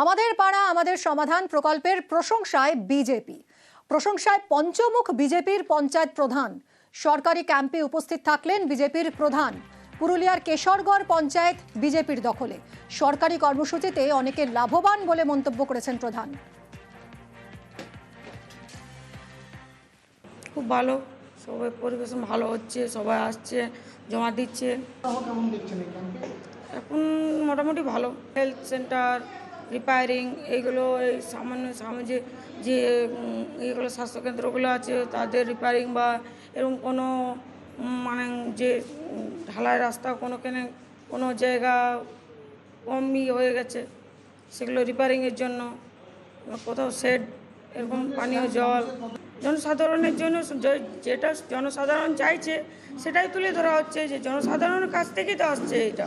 আমাদের পাড়া আমাদের সমাধান প্রকল্পের প্রশংসায় বিজেপি। প্রশংসায় পঞ্চমুখ বিজেপির পঞ্চায়েত প্রধান। সরকারি ক্যাম্পে উপস্থিত থাকলেন বিজেপির প্রধান। পুরুলিয়ার কেশরগড় পঞ্চায়েত বিজেপির দখলে। সরকারি কর্মসূচিতে অনেকে লাভবান বলে মন্তব্য করেছেন প্রধান। খুব ভালো। সবাই পরিবেশন ভালো হচ্ছে সবাই আসছে জমা দিচ্ছে। এখন মোটামুটি ভালো। হেলথ সেন্টার রিপেয়ারিং এইগুলো এই সামান্য সামাজিক যে এইগুলো স্বাস্থ্যকেন্দ্রগুলো আছে, তাদের রিপেয়ারিং বা এরকম কোনো মানে যে, ঢালাই রাস্তা কোনো কেনে, কোনো জায়গা কমই হয়ে গেছে, সেগুলো রিপেয়ারিংয়ের জন্য কোথাও শেড এরকম পানীয় জল। জনসাধারণের জন্য যেটা জনসাধারণ চাইছে, সেটাই তুলে ধরা হচ্ছে, যে জনসাধারণের কাছ থেকেই তো আসছে এটা,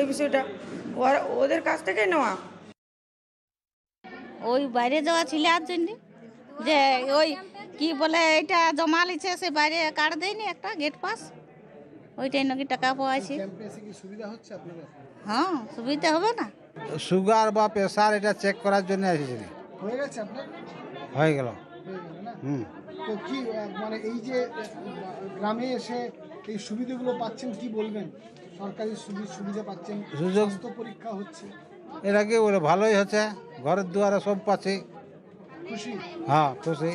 এই বিষয়টা। ওদের কাছ থেকেই নেওয়া। ওই বাইরে যাওয়া ছিলার জন্য। যে ওই কি বলে এটা জমা লিছে সে বাইরে কার্ড দেয়নি একটা গেট পাস। ওইটাই নাকি টাকা সুবিধা হচ্ছে হ্যাঁ সুবিধা হবে না। সুগার বা প্রেশার এটা চেক করার জন্য এসেছিলি হয়ে গেছে আপনার? হয়ে গেল। হুম। তো কি মানে এই যে গ্রামে এসে এই সুবিধাগুলো পাচ্ছেন কি বলবেন? সরকারি সুবি- সুবিধা পাচ্ছেন সুযোগ- স্বাস্থ্য পরীক্ষা হচ্ছে। এটা কি বলে ভালোই হচ্ছে। ঘরের দুয়ারে সব পাচ্ছি খুশি হ্যাঁ খুশি